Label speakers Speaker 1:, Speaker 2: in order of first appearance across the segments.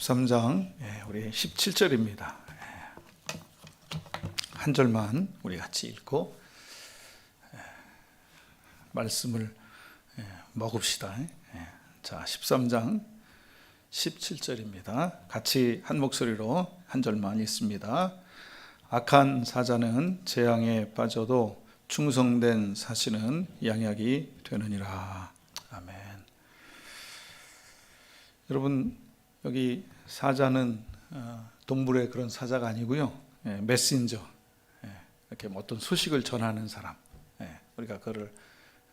Speaker 1: 13장 예, 우리 17절입니다. 한 절만 우리 같이 읽고 예, 말씀을 예, 먹읍시다. 예, 자, 13장 17절입니다. 같이 한 목소리로 한 절만 읽습니다. 악한 사자는 재앙에 빠져도 충성된 사신은 양약이 되느니라. 아멘. 여러분 여기 사자는 어, 동물의 그런 사자가 아니고요. 예, 메신저 예, 이렇게 뭐 어떤 소식을 전하는 사람. 예, 우리가 그를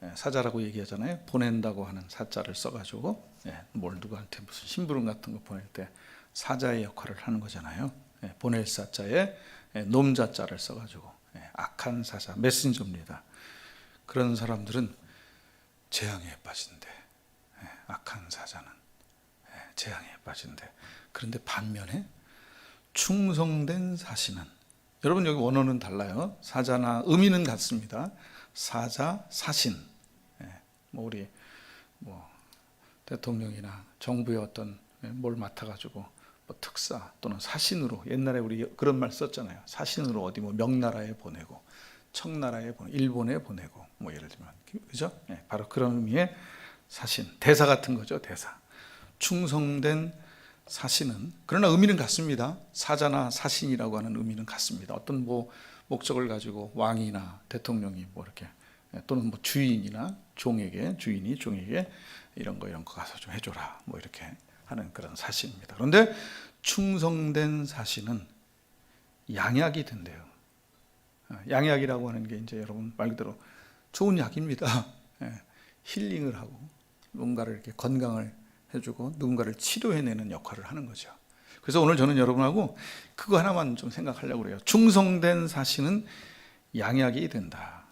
Speaker 1: 예, 사자라고 얘기하잖아요. 보낸다고 하는 사자를 써가지고 예, 뭘 누구한테 무슨 심부름 같은 거 보낼 때 사자의 역할을 하는 거잖아요. 예, 보낼 사자에 예, 놈자자를 써가지고 예, 악한 사자 메신저입니다. 그런 사람들은 재앙에 빠진대. 예, 악한 사자는 예, 재앙에 빠진대. 그런데 반면에 충성된 사신은 여러분 여기 원어는 달라요. 사자나 의미는 같습니다. 사자, 사신. 예, 뭐 우리 뭐 대통령이나 정부의 어떤 예, 뭘 맡아가지고 뭐 특사 또는 사신으로 옛날에 우리 그런 말 썼잖아요. 사신으로 어디 뭐 명나라에 보내고 청나라에 보내, 일본에 보내고 뭐 예를 들면 그죠? 예, 바로 그런 의미의 사신, 대사 같은 거죠. 대사. 충성된 사신은 그러나 의미는 같습니다. 사자나 사신이라고 하는 의미는 같습니다. 어떤 뭐 목적을 가지고 왕이나 대통령이 뭐 이렇게 또는 뭐 주인이나 종에게 주인이 종에게 이런 거 이런 거 가서 좀 해줘라 뭐 이렇게 하는 그런 사신입니다. 그런데 충성된 사신은 양약이 된대요. 어, 양약이라고 하는 게 이제 여러분 말 그대로 좋은 약입니다. 예, 힐링을 하고 뭔가를 이렇게 건강을 해주고 누군가를 치료해내는 역할을 하는 거죠. 그래서 오늘 저는 여러분하고 그거 하나만 좀 생각하려고 그래요. 충성된 사신은 양약이 된다.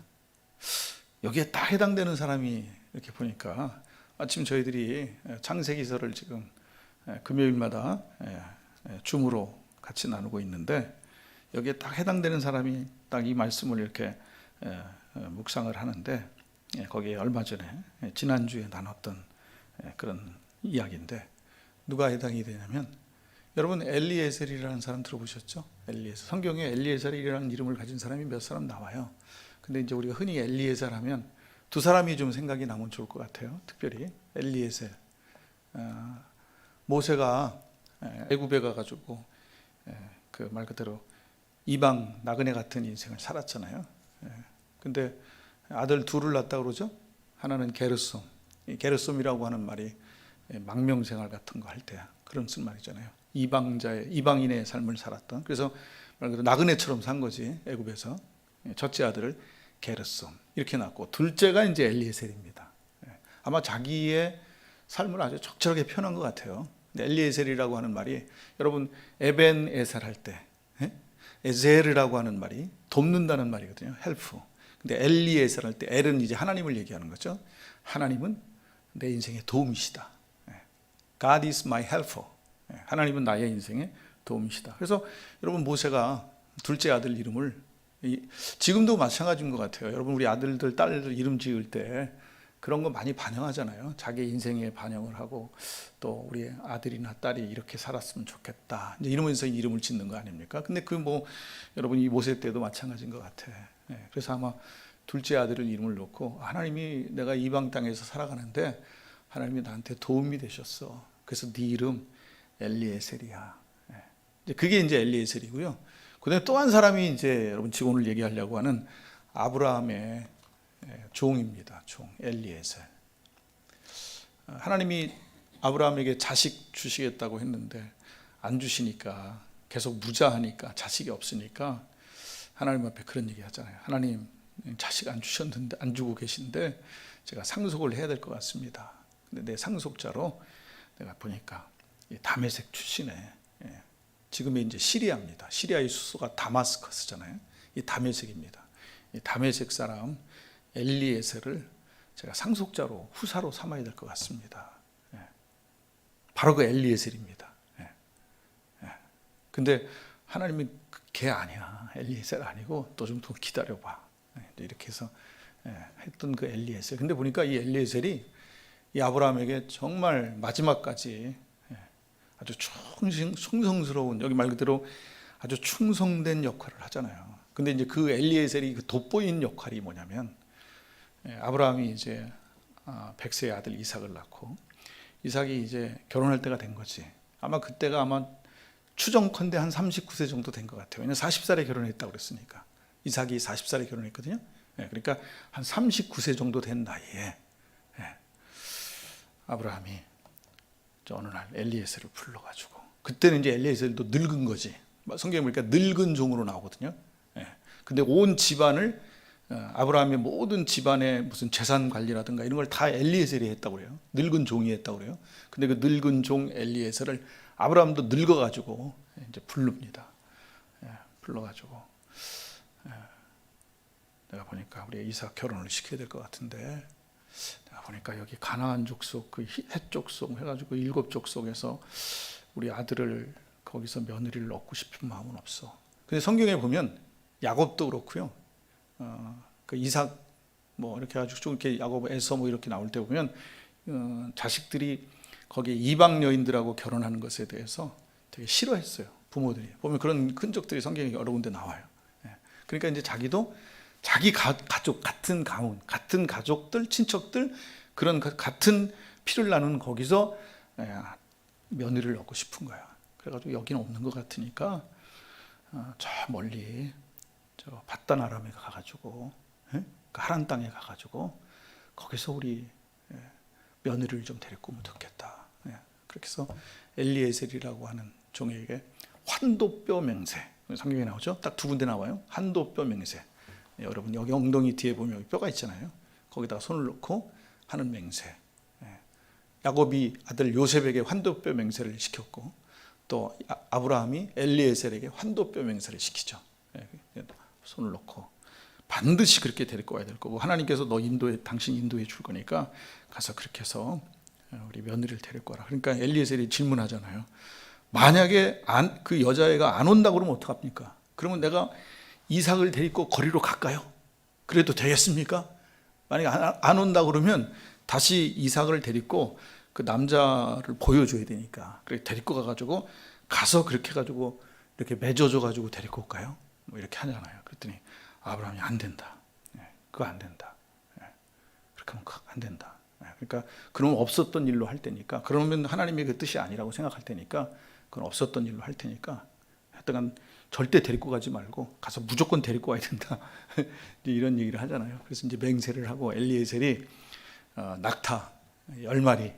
Speaker 1: 여기에 딱 해당되는 사람이 이렇게 보니까 마침 저희들이 창세기서를 지금 금요일마다 줌으로 같이 나누고 있는데 여기에 딱 해당되는 사람이 딱 이 말씀을 이렇게 묵상을 하는데 거기에 얼마 전에 지난주에 나눴던 그런 이야기인데 누가 해당이 되냐면 여러분 엘리에셀이라는 사람 들어보셨죠? 엘리에셀 성경에 엘리에셀이라는 이름을 가진 사람이 몇 사람 나와요. 근데 이제 우리가 흔히 엘리에셀 하면 두 사람이 좀 생각이 나면 좋을 것 같아요. 특별히 엘리에셀 어, 모세가 애굽에 가가지고 그 말 그대로 이방 나그네 같은 인생을 살았잖아요. 근데 아들 둘을 낳았다 그러죠. 하나는 게르솜, 게르솜이라고 하는 말이 망명 생활 같은 거 할 때 그런 쓴 말이잖아요. 이방자의 이방인의 삶을 살았던 그래서 말 그대로 나그네처럼 산 거지 애굽에서 첫째 아들을 게르솜 이렇게 낳고 둘째가 이제 엘리에셀입니다. 아마 자기의 삶을 아주 적절하게 표현한 것 같아요. 엘리에셀이라고 하는 말이 여러분 에벤 에셀 할 때 에제르라고 하는 말이 돕는다는 말이거든요. 헬프. 근데 엘리에셀 할 때 엘은 이제 하나님을 얘기하는 거죠. 하나님은 내 인생의 도움이시다. God is my helper. 하나님은 나의 인생의 도움이시다. 그래서 여러분 모세가 둘째 아들 이름을 지금도 마찬가지인 것 같아요. 여러분 우리 아들들 딸들 이름 지을 때 그런 거 많이 반영하잖아요. 자기 인생에 반영을 하고 또 우리 아들이나 딸이 이렇게 살았으면 좋겠다. 이제 이러면서 이름을 짓는 거 아닙니까? 근데 그 뭐 여러분 이 모세 때도 마찬가지인 것 같아. 예, 그래서 아마 둘째 아들을 이름을 놓고 하나님이 내가 이방 땅에서 살아가는데 하나님이 나한테 도움이 되셨어. 그래서 네 이름 엘리에셀이야. 예, 이제 그게 이제 엘리에셀이고요. 그다음에 또 한 사람이 이제 여러분 지금 오늘 얘기하려고 하는 아브라함의 종입니다. 종 엘리에셀. 하나님이 아브라함에게 자식 주시겠다고 했는데 안 주시니까 계속 무자하니까 자식이 없으니까 하나님 앞에 그런 얘기 하잖아요. 하나님 자식 안 주셨는데 안 주고 계신데 제가 상속을 해야 될 것 같습니다. 내 상속자로 내가 보니까 다메섹 출신의 지금의 이제 시리아입니다. 시리아의 수소가 다마스커스잖아요. 이 다메섹입니다. 이 다메섹 사람 엘리에셀을 제가 상속자로 후사로 삼아야 될 것 같습니다. 예. 바로 그 엘리에셀입니다. 예. 예. 근데 하나님이 걔 아니야. 엘리에셀 아니고 또 좀 더 기다려봐. 이렇게 해서 했던 그 엘리에셀. 근데 보니까 이 엘리에셀이 이 아브라함에게 정말 마지막까지 아주 충성, 충성스러운 여기 말 그대로 아주 충성된 역할을 하잖아요. 근데 이제 그 엘리에셀이 그 돋보인 역할이 뭐냐면 예, 아브라함이 이제 아, 백세의 아들 이삭을 낳고 이삭이 이제 결혼할 때가 된 거지. 아마 그때가 아마 추정컨대 한 39세 정도 된 것 같아요. 왜냐면 40살에 결혼했다고 그랬으니까. 이삭이 40살에 결혼했거든요. 예, 그러니까 한 39세 정도 된 나이에 예, 아브라함이 저 어느 날 엘리에셀을 불러가지고 그때는 이제 엘리에셀도 늙은 거지. 성경에 보니까 늙은 종으로 나오거든요. 예. 근데 온 집안을 어, 아브라함의 모든 집안의 무슨 재산 관리라든가 이런 걸 다 엘리에셀이 했다고 그래요. 늙은 종이 했다고 그래요. 근데 그 늙은 종 엘리에셀을 아브라함도 늙어가지고 이제 부릅니다. 예, 불러가지고 예, 내가 보니까 우리 이삭 결혼을 시켜야 될 것 같은데 내가 보니까 여기 가나안 족속 그헷 족속 해가지고 일곱 족속에서 우리 아들을 거기서 며느리를 얻고 싶은 마음은 없어. 근데 성경에 보면 야곱도 그렇고요. 어, 그 이삭 뭐 이렇게 해가지고 좀 이렇게 야곱 에서 뭐 이렇게 나올 때 보면 어, 자식들이 거기에 이방 여인들하고 결혼하는 것에 대해서 되게 싫어했어요. 부모들이 보면 그런 흔적들이 성경에 여러 군데 나와요. 예. 그러니까 이제 자기도 자기 가, 족 같은 가문, 같은 가족들, 친척들 그런 가- 같은 피를 나눈 거기서 예, 며느리를 얻고 싶은 거야. 그래가지고 여기는 없는 것 같으니까 어, 저 멀리 저 바단 아람에 가가지고 예? 그 하란 땅에 가가지고 거기서 우리 예, 며느리를 좀 데리고 오면 좋겠다. 예, 그렇게 해서 엘리에셀이라고 하는 종에게 환도뼈 맹세 성경에 나오죠. 딱 두 군데 나와요. 환도뼈 맹세. 예, 여러분 여기 엉덩이 뒤에 보면 뼈가 있잖아요. 거기다가 손을 넣고 하는 맹세. 예. 야곱이 아들 요셉에게 환도뼈 맹세를 시켰고 또 아- 아브라함이 엘리에셀에게 환도뼈 맹세를 시키죠. 예, 손을 넣고 반드시 그렇게 데리고 와야 될 거고 하나님께서 너 인도에 당신 인도해 줄 거니까 가서 그렇게 해서 우리 며느리를 데리고 와라. 그러니까 엘리에셀이 질문하잖아요. 만약에 안, 그 여자애가 안 온다 그러면 어떡합니까? 그러면 내가 이삭을 데리고 거리로 갈까요? 그래도 되겠습니까? 만약에 안, 안 온다 그러면 다시 이삭을 데리고 그 남자를 보여줘야 되니까 그래 데리고 가가지고 가서 그렇게 해가지고 이렇게 맺어줘가지고 데리고 올까요? 뭐 이렇게 하잖아요. 그랬더니 아브라함이 안 된다. 예, 그거 안 된다. 예, 그렇게 하면 안 된다. 예, 그러니까 그러면 없었던 일로 할 테니까 그러면 하나님의 그 뜻이 아니라고 생각할 테니까 그건 없었던 일로 할 테니까 하여튼간 절대 데리고 가지 말고 가서 무조건 데리고 와야 된다. 이런 얘기를 하잖아요. 그래서 이제 맹세를 하고 엘리에셀이 어, 낙타 열 마리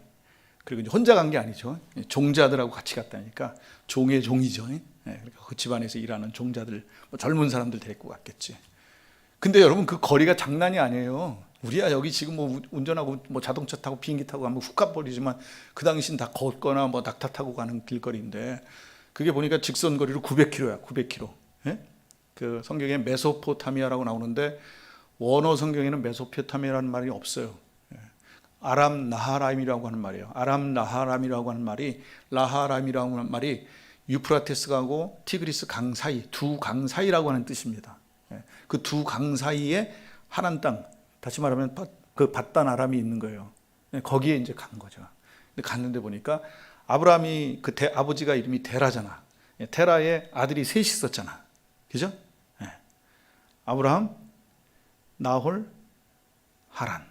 Speaker 1: 그리고 이제 혼자 간 게 아니죠. 종자들하고 같이 갔다니까 종의 종이죠. 예, 그러니까 그 집안에서 일하는 종자들, 뭐 젊은 사람들 데리고 갔겠지. 근데 여러분 그 거리가 장난이 아니에요. 우리야 여기 지금 뭐 우- 운전하고 뭐 자동차 타고 비행기 타고 가면 훅 가버리지만 그 당시는 다 걷거나 뭐 낙타 타고 가는 길거리인데 그게 보니까 직선 거리로 900km야, 900km. 예? 그 성경에 메소포타미아라고 나오는데 원어 성경에는 메소포타미아라는 말이 없어요. 예. 아람 나하람이라고 하는 말이에요. 아람 나하람이라고 하는 말이 라하람이라고 하는 말이 유프라테스하고 티그리스 강 사이 두 강 사이라고 하는 뜻입니다. 그두 강 사이에 하란 땅, 다시 말하면 바- 그 바단 아람이 있는 거예요. 예, 거기에 이제 간 거죠. 근데 갔는데 보니까 아브라함이 그 대, 아버지가 이름이 테라잖아. 예, 테라에 아들이 셋이 있었잖아. 그죠? 예. 아브라함, 나홀, 하란.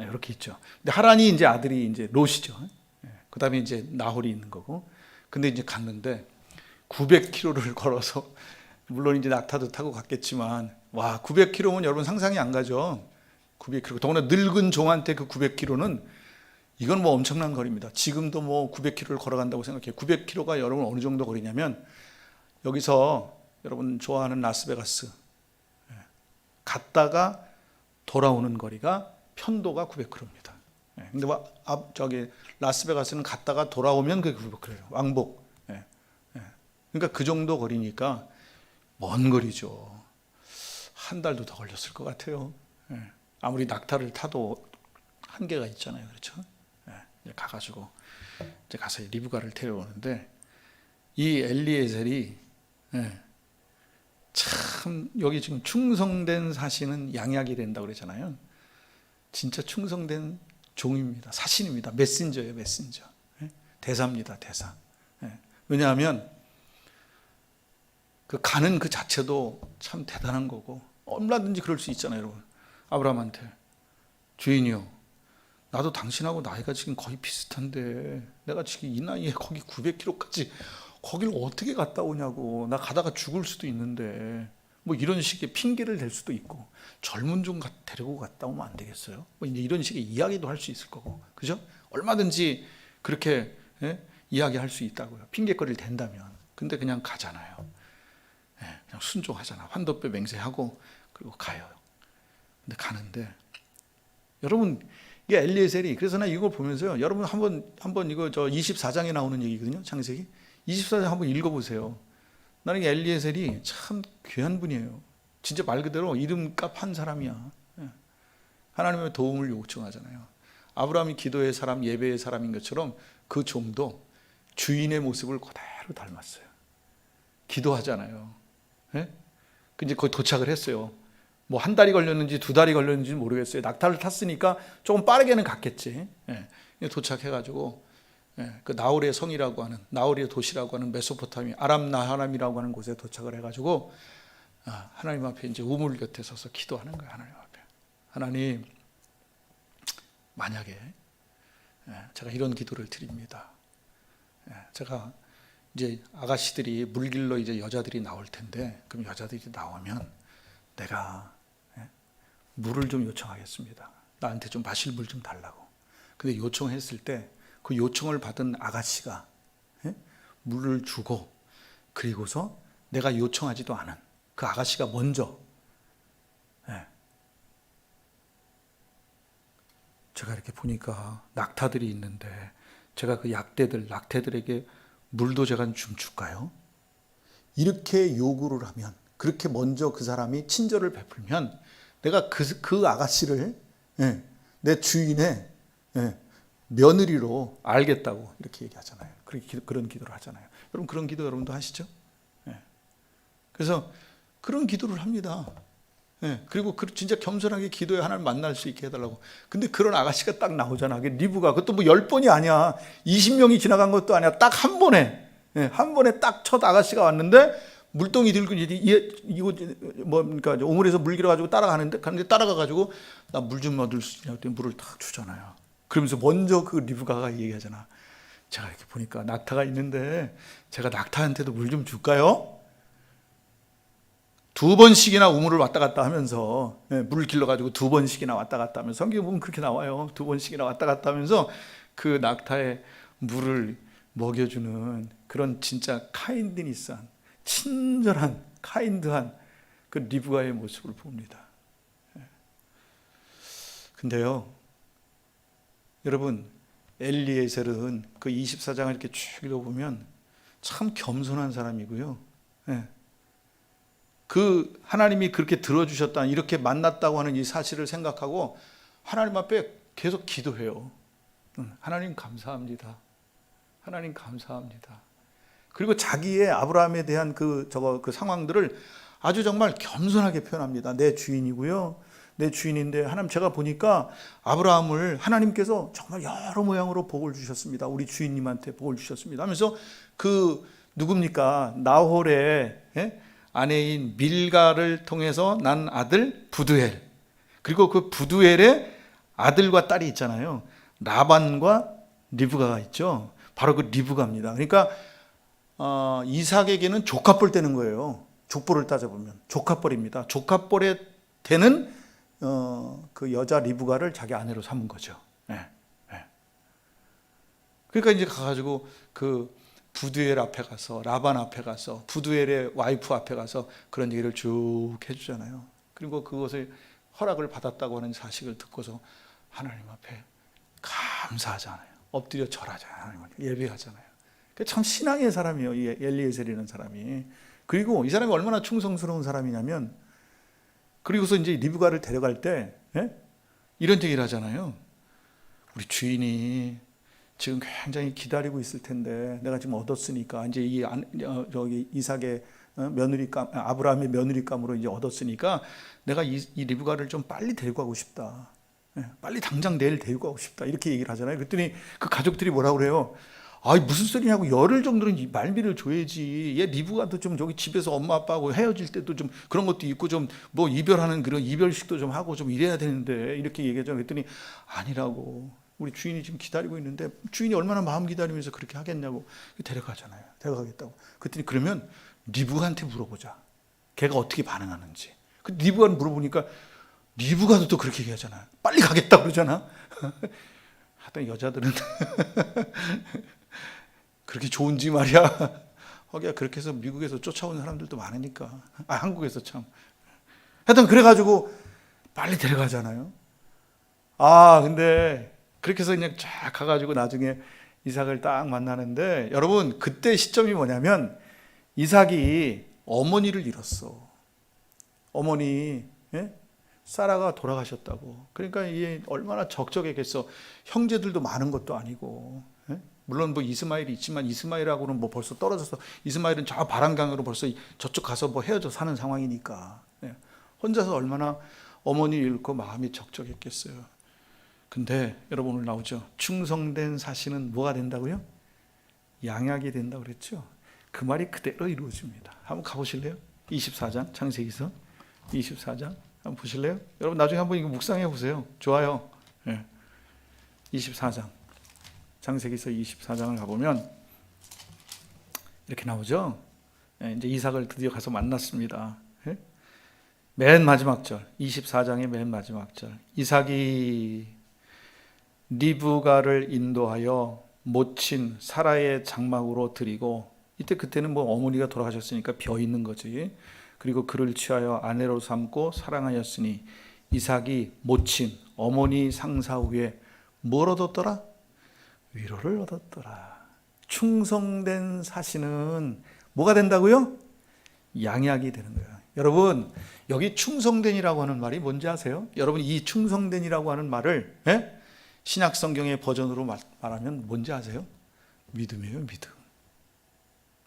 Speaker 1: 예, 이렇게 있죠. 근데 하란이 이제 아들이 이제 롯이죠. 예, 그 다음에 이제 나홀이 있는 거고. 근데 이제 갔는데 900km를 걸어서 물론 이제 낙타도 타고 갔겠지만 와 900km면 여러분 상상이 안 가죠. 900km. 더구나 늙은 종한테 그 900km는 이건 뭐 엄청난 거리입니다. 지금도 뭐 900km를 걸어간다고 생각해요. 900km가 여러분 어느 정도 거리냐면 여기서 여러분 좋아하는 라스베가스 예, 갔다가 돌아오는 거리가 편도가 900km입니다. 예, 근데 와, 앞 저기 라스베가스는 갔다가 돌아오면 그게 900km예요. 왕복. 예, 예. 그러니까 그 정도 거리니까 먼 거리죠. 한 달도 더 걸렸을 것 같아요. 예. 아무리 낙타를 타도 한계가 있잖아요. 그렇죠? 가가지고 이제 가서 리브가를 데려오는데 이 엘리에셀이 예. 참 여기 지금 충성된 사신은 양약이 된다고 그랬잖아요. 진짜 충성된 종입니다. 사신입니다. 메신저예요, 메신저. 예? 대사입니다, 대사. 예. 왜냐하면 그 가는 그 자체도 참 대단한 거고 얼마든지 그럴 수 있잖아요, 여러분. 아브라함한테 주인이요. 나도 당신하고 나이가 지금 거의 비슷한데 내가 지금 이 나이에 거기 900km까지 거기를 어떻게 갔다 오냐고 나 가다가 죽을 수도 있는데 뭐 이런 식의 핑계를 댈 수도 있고 젊은 좀 가- 데리고 갔다 오면 안 되겠어요? 뭐 이제 이런 식의 이야기도 할 수 있을 거고 그죠? 얼마든지 그렇게 예? 이야기할 수 있다고요. 핑계거리를 댄다면 근데 그냥 가잖아요. 예, 그냥 순종하잖아. 환도뼈 맹세하고 그리고 가요. 근데 가는데 여러분 이게 엘리에셀이 그래서 나 이걸 보면서요. 여러분 한번 한번 이거 저 24장에 나오는 얘기거든요. 창세기 24장 한번 읽어 보세요. 나는 이 엘리에셀이 참 귀한 분이에요. 진짜 말 그대로 이름값 한 사람이야. 예. 하나님의 도움을 요청하잖아요. 아브라함이 기도의 사람, 예배의 사람인 것처럼 그 종도 주인의 모습을 그대로 닮았어요. 기도하잖아요. 예? 그 이제 거기 도착을 했어요. 뭐 한 달이 걸렸는지 두 달이 걸렸는지 모르겠어요. 낙타를 탔으니까 조금 빠르게는 갔겠지. 예. 도착해가지고 예, 그 나홀의 성이라고 하는 나홀의 도시라고 하는 메소포타미 아람 나하람이라고 하는 곳에 도착을 해가지고 아, 하나님 앞에 이제 우물 곁에 서서 기도하는 거예요. 하나님 앞에 하나님 만약에 예, 제가 이런 기도를 드립니다. 예, 제가 이제 아가씨들이 물길로 이제 여자들이 나올 텐데 그럼 여자들이 나오면 내가 예, 물을 좀 요청하겠습니다. 나한테 좀 마실 물 좀 달라고. 근데 요청했을 때 그 요청을 받은 아가씨가 예, 물을 주고 그리고서 내가 요청하지도 않은 그 아가씨가 먼저 예, 제가 이렇게 보니까 낙타들이 있는데 제가 그 약대들 낙태들에게 물도 제가 좀 줄까요? 이렇게 요구를 하면 그렇게 먼저 그 사람이 친절을 베풀면 내가 그, 그 아가씨를 예, 내 주인의 예, 며느리로 알겠다고 이렇게 얘기하잖아요. 기- 그런 기도를 하잖아요. 여러분 그런 기도 여러분도 하시죠? 예. 그래서 그런 기도를 합니다. 예, 그리고 그 진짜 겸손하게 기도에 하나님 만날 수 있게 해달라고. 근데 그런 아가씨가 딱 나오잖아. 리브가. 그것도 뭐 열 번이 아니야. 20명이 지나간 것도 아니야. 딱 한 번에. 예, 한 번에 딱 첫 아가씨가 왔는데 물동이 들고 이제 이- 이거 뭡니까 오물에서 물 길어 가지고 따라가는데 가는데 따라가 가지고 나 물 좀 얻을 수 있냐고 했더니 물을 탁 주잖아요. 그러면서 먼저 그 리브가가 얘기하잖아. 제가 이렇게 보니까 낙타가 있는데 제가 낙타한테도 물 좀 줄까요? 두 번씩이나 우물을 왔다 갔다 하면서 예, 물을 길러 가지고 두 번씩이나 왔다 갔다 하면서 성경에 보면 그렇게 나와요. 두 번씩이나 왔다 갔다 하면서 그 낙타의 물을 먹여주는 그런 진짜 카인드니스한 친절한 카인드한 그 리브가의 모습을 봅니다. 예. 근데요, 여러분 엘리에셀은 그 24장을 이렇게 쭉 읽어보면 참 겸손한 사람이고요. 예. 그 하나님이 그렇게 들어주셨다 이렇게 만났다고 하는 이 사실을 생각하고 하나님 앞에 계속 기도해요. 응, 하나님 감사합니다. 하나님 감사합니다. 그리고 자기의 아브라함에 대한 그 저거 그 상황들을 아주 정말 겸손하게 표현합니다. 내 주인이고요. 내 주인인데 하나님 제가 보니까 아브라함을 하나님께서 정말 여러 모양으로 복을 주셨습니다. 우리 주인님한테 복을 주셨습니다. 하면서 그 누굽니까 나홀의 예? 아내인 밀가를 통해서 난 아들 부두엘 그리고 그 부두엘의 아들과 딸이 있잖아요. 라반과 리브가가 있죠. 바로 그 리브가입니다. 그러니까 어, 이삭에게는 조카뻘 되는 거예요. 족보를 따져보면 조카뻘입니다. 조카뻘에 되는 어, 그 여자 리브가를 자기 아내로 삼은 거죠. 예, 예. 그러니까 이제 가가지고 그 부두엘 앞에 가서 라반 앞에 가서 부두엘의 와이프 앞에 가서 그런 얘기를 쭉 해주잖아요. 그리고 그것을 허락을 받았다고 하는 사실을 듣고서 하나님 앞에 감사하잖아요. 엎드려 절하잖아요. 예배하잖아요. 그참 신앙의 사람이에요. 이 엘리에셀이라는 사람이. 그리고 이 사람이 얼마나 충성스러운 사람이냐면 그리고서 이제 리브가를 데려갈 때 예? 이런 얘기를 하잖아요. 우리 주인이 지금 굉장히 기다리고 있을 텐데 내가 지금 얻었으니까 이제 이 안- 어, 저기 이삭의 어, 며느리감 아브라함의 며느리감으로 이제 얻었으니까 내가 이, 이 리브가를 좀 빨리 데리고 가고 싶다. 예, 빨리 당장 내일 데리고 가고 싶다. 이렇게 얘기를 하잖아요. 그랬더니 그 가족들이 뭐라고 그래요? 아 무슨 소리냐고 열흘 정도는 이 말미를 줘야지. 얘 리브가도 좀 저기 집에서 엄마 아빠하고 헤어질 때도 좀 그런 것도 있고 좀 뭐 이별하는 그런 이별식도 좀 하고 좀 이래야 되는데 이렇게 얘기하죠. 그랬더니 아니라고. 우리 주인이 지금 기다리고 있는데 주인이 얼마나 마음 기다리면서 그렇게 하겠냐고 데려가잖아요. 데려가겠다고. 그랬더니 그러면 리브가한테 물어보자. 걔가 어떻게 반응하는지. 그 리브가 물어보니까 리브가도 또 그렇게 얘기하잖아. 빨리 가겠다 그러잖아. 하여튼 여자들은 그렇게 좋은지 말이야. 하기야 그렇게 해서 미국에서 쫓아오는 사람들도 많으니까. 아 한국에서 참. 하여튼 그래가지고 빨리 데려가잖아요. 아 근데 그렇게 해서 그냥 쫙 가가지고 나중에 이삭을 딱 만나는데 여러분 그때 시점이 뭐냐면 이삭이 어머니를 잃었어. 어머니 예? 사라가 돌아가셨다고. 그러니까 이게 얼마나 적적했겠어. 형제들도 많은 것도 아니고. 예? 물론 뭐 이스마일이 있지만 이스마일하고는 뭐 벌써 떨어져서 이스마일은 저 바람강으로 벌써 저쪽 가서 뭐 헤어져 사는 상황이니까. 예. 혼자서 얼마나 어머니 잃고 마음이 적적했겠어요. 근데 여러분 오늘 나오죠. 충성된 사신은 뭐가 된다고요? 양약이 된다고 그랬죠. 그 말이 그대로 이루어집니다. 한번 가보실래요? 24장 창세기서 24장 한번 보실래요? 여러분 나중에 한번 이거 묵상해 보세요. 좋아요. 예. 24장 창세기서 24장을 가보면 이렇게 나오죠. 예, 이제 이삭을 드디어 가서 만났습니다. 예? 맨 마지막 절 24장의 맨 마지막 절 이삭이 리브가를 인도하여 모친 사라의 장막으로 드리고 이때 그때는 뭐 어머니가 돌아가셨으니까 벼 있는 거지. 그리고 그를 취하여 아내로 삼고 사랑하였으니 이삭이 모친 어머니 상사 후에 뭘 얻었더라? 위로를 얻었더라. 충성된 사신은 뭐가 된다고요? 양약이 되는 거예요. 여러분 여기 충성된이라고 하는 말이 뭔지 아세요? 여러분 이 충성된이라고 하는 말을 예? 신약 성경의 버전으로 말- 말하면 뭔지 아세요? 믿음이에요, 믿음.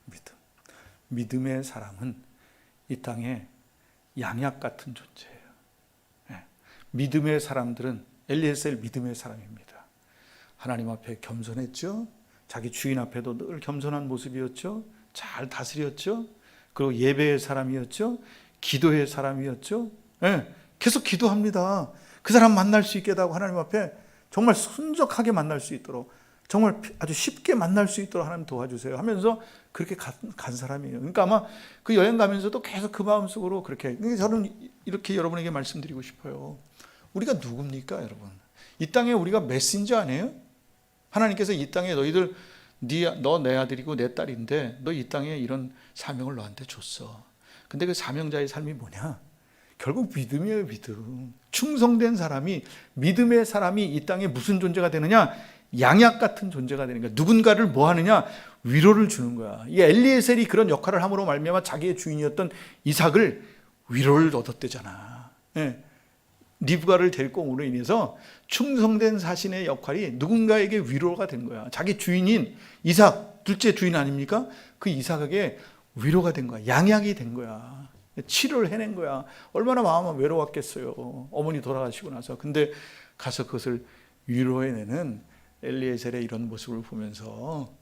Speaker 1: 믿음. 믿음의 사람은 이 땅에 양약 같은 존재예요. 예. 믿음의 사람들은 엘리에셀 믿음의 사람입니다. 하나님 앞에 겸손했죠. 자기 주인 앞에도 늘 겸손한 모습이었죠. 잘 다스렸죠. 그리고 예배의 사람이었죠. 기도의 사람이었죠. 예. 계속 기도합니다. 그 사람 만날 수 있게 하고 하나님 앞에 정말 순적하게 만날 수 있도록 정말 아주 쉽게 만날 수 있도록 하나님 도와주세요 하면서 그렇게 간, 간 사람이에요. 그러니까 아마 그 여행 가면서도 계속 그 마음속으로 그렇게 그러니까 저는 이렇게 여러분에게 말씀드리고 싶어요. 우리가 누굽니까, 여러분? 이 땅에 우리가 메신저 아니에요? 하나님께서 이 땅에 너희들 너내 아들이고 내 딸인데 너 이 땅에 이런 사명을 너한테 줬어. 근데 그 사명자의 삶이 뭐냐? 결국 믿음이에요, 믿음. 충성된 사람이 믿음의 사람이 이 땅에 무슨 존재가 되느냐? 양약 같은 존재가 되는 거야. 누군가를 뭐 하느냐? 위로를 주는 거야. 이 엘리에셀이 그런 역할을 함으로 말미암아 자기의 주인이었던 이삭을 위로를 얻었대잖아. 예. 리브가를 데리고 오므로 인해서 충성된 사신의 역할이 누군가에게 위로가 된 거야. 자기 주인인 이삭, 둘째 주인 아닙니까? 그 이삭에게 위로가 된 거야. 양약이 된 거야. 치료를 해낸 거야. 얼마나 마음은 외로웠겠어요. 어머니 돌아가시고 나서. 근데 가서 그것을 위로해내는 엘리에셀의 이런 모습을 보면서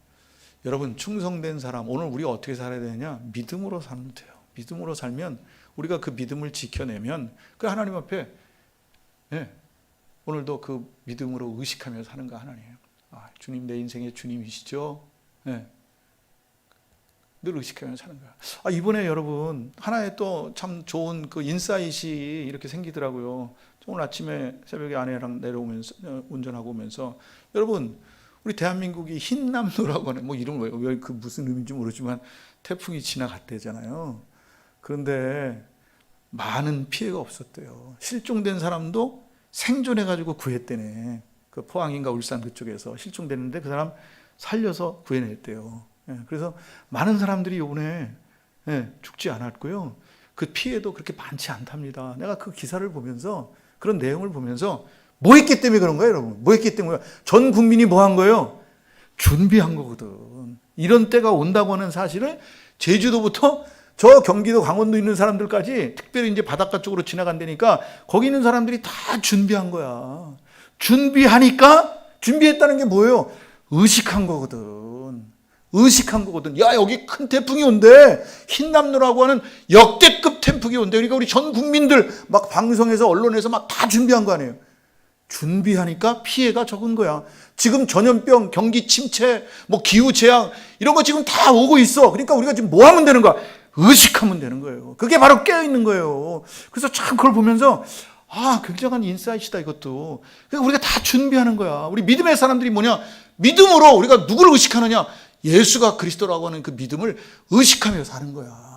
Speaker 1: 여러분 충성된 사람 오늘 우리가 어떻게 살아야 되느냐? 믿음으로 살면 돼요. 믿음으로 살면 우리가 그 믿음을 지켜내면 그 하나님 앞에 예, 오늘도 그 믿음으로 의식하며 사는 거 하나님. 아, 주님 내 인생의 주님이시죠. 예. 늘 의식하며 사는 거야. 아, 이번에 여러분 하나의 또 참 좋은 그 인사이트이 이렇게 생기더라고요. 오늘 아침에 새벽에 아내랑 내려오면서 어, 운전하고 오면서 여러분 우리 대한민국이 흰남노라고 하는 뭐 이런 거예요. 왜 그 무슨 의미인지 모르지만 태풍이 지나갔대잖아요. 그런데 많은 피해가 없었대요. 실종된 사람도 생존해 가지고 구했대네. 그 포항인가 울산 그쪽에서 실종됐는데 그 사람 살려서 구해냈대요. 예, 그래서 많은 사람들이 이번에 예, 죽지 않았고요. 그 피해도 그렇게 많지 않답니다. 내가 그 기사를 보면서 그런 내용을 보면서 뭐 했기 때문에 그런 거예요, 여러분? 뭐 했기 때문에 전 국민이 뭐 한 거예요? 준비한 거거든. 이런 때가 온다고 하는 사실을 제주도부터 저 경기도 강원도 있는 사람들까지 특별히 이제 바닷가 쪽으로 지나간다니까 거기 있는 사람들이 다 준비한 거야. 준비하니까 준비했다는 게 뭐예요? 의식한 거거든. 의식한 거거든. 야, 여기 큰 태풍이 온대. 흰남노라고 하는 역대급 태풍이 온대. 그러니까 우리 전 국민들 막 방송에서 언론에서 막 다 준비한 거 아니에요. 준비하니까 피해가 적은 거야. 지금 전염병, 경기 침체, 뭐 기후 재앙 이런 거 지금 다 오고 있어. 그러니까 우리가 지금 뭐 하면 되는 거야? 의식하면 되는 거예요. 그게 바로 깨어 있는 거예요. 그래서 참 그걸 보면서 아, 굉장한 인사이트다 이것도. 그러니까 우리가 다 준비하는 거야. 우리 믿음의 사람들이 뭐냐? 믿음으로 우리가 누구를 의식하느냐? 예수가 그리스도라고 하는 그 믿음을 의식하며 사는 거야.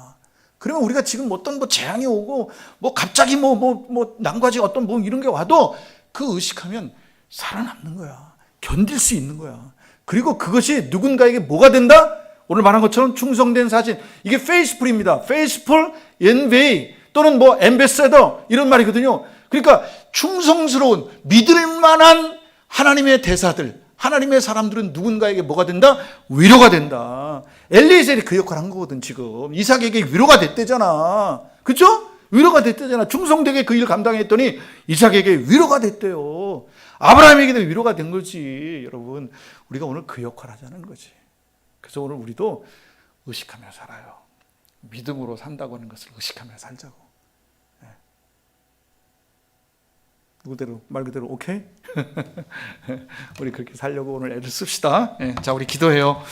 Speaker 1: 그러면 우리가 지금 어떤 뭐 재앙이 오고 뭐 갑자기 뭐 뭐 뭐 난과지 어떤 뭐 이런 게 와도 그 의식하면 살아남는 거야. 견딜 수 있는 거야. 그리고 그것이 누군가에게 뭐가 된다? 오늘 말한 것처럼 충성된 사진. 이게 페이스풀입니다. 페이스풀 엔베이 또는 뭐 엠베세더 이런 말이거든요. 그러니까 충성스러운 믿을 만한 하나님의 대사들, 하나님의 사람들은 누군가에게 뭐가 된다? 위로가 된다. 엘리에셀이 그 역할을 한 거거든 지금. 이삭에게 위로가 됐대잖아. 그죠? 위로가 됐대잖아. 충성되게 그 일 감당했더니 이삭에게 위로가 됐대요. 아브라함에게도 위로가 된 거지. 여러분, 우리가 오늘 그 역할 하자는 거지. 그래서 오늘 우리도 의식하며 살아요. 믿음으로 산다고 하는 것을 의식하며 살자고. 예. 누구대로 말 그대로 오케이? 우리 그렇게 살려고 오늘 애를 씁시다. 예. 자, 우리 기도해요.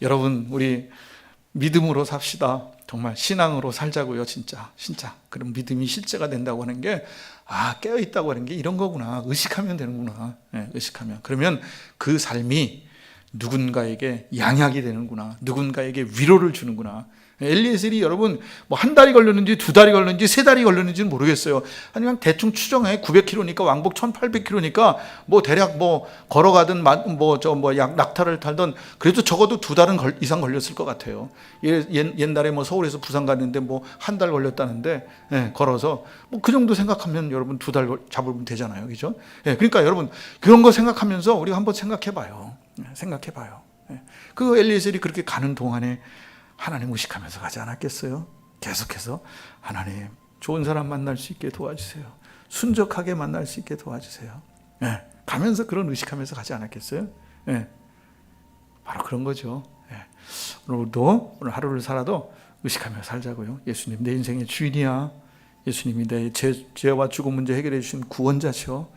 Speaker 1: 여러분, 우리 믿음으로 삽시다. 정말 신앙으로 살자고요, 진짜. 진짜. 그럼 믿음이 실제가 된다고 하는 게, 아, 깨어있다고 하는 게 이런 거구나. 의식하면 되는구나. 예, 의식하면. 그러면 그 삶이 누군가에게 양약이 되는구나. 누군가에게 위로를 주는구나. 엘리에셀이 여러분 뭐 한 달이 걸렸는지 두 달이 걸렸는지 세 달이 걸렸는지는 모르겠어요. 아니면 대충 추정해 900km니까 왕복 1,800km니까 뭐 대략 뭐 걸어가든 뭐 저뭐 낙타를 탈던 그래도 적어도 두 달은 걸- 이상 걸렸을 것 같아요. 예- 옛, 옛날에 뭐 서울에서 부산 갔는데 뭐 한 달 걸렸다는데 예, 걸어서 뭐 그 정도 생각하면 여러분 두 달 잡으면 되잖아요, 그죠? 예, 그러니까 여러분 그런 거 생각하면서 우리가 한번 생각해봐요. 예, 생각해봐요. 예. 그 엘리에셀이 그렇게 가는 동안에 하나님 의식하면서 가지 않았겠어요? 계속해서 하나님 좋은 사람 만날 수 있게 도와주세요. 순적하게 만날 수 있게 도와주세요. 예, 가면서 그런 의식하면서 가지 않았겠어요? 예, 바로 그런 거죠. 예. 오늘도 오늘 하루를 살아도 의식하며 살자고요. 예수님 내 인생의 주인이야. 예수님이 내 죄, 죄와 죽음 문제 해결해 주신 구원자셔.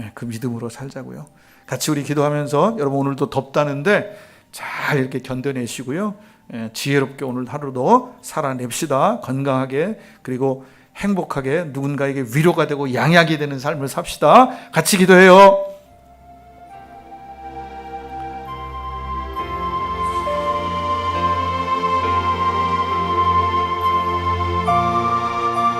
Speaker 1: 예, 그 믿음으로 살자고요. 같이 우리 기도하면서 여러분 오늘도 덥다는데 잘 이렇게 견뎌내시고요. 예, 지혜롭게 오늘 하루도 살아냅시다. 건강하게 그리고 행복하게 누군가에게 위로가 되고 양약이 되는 삶을 삽시다. 같이 기도해요.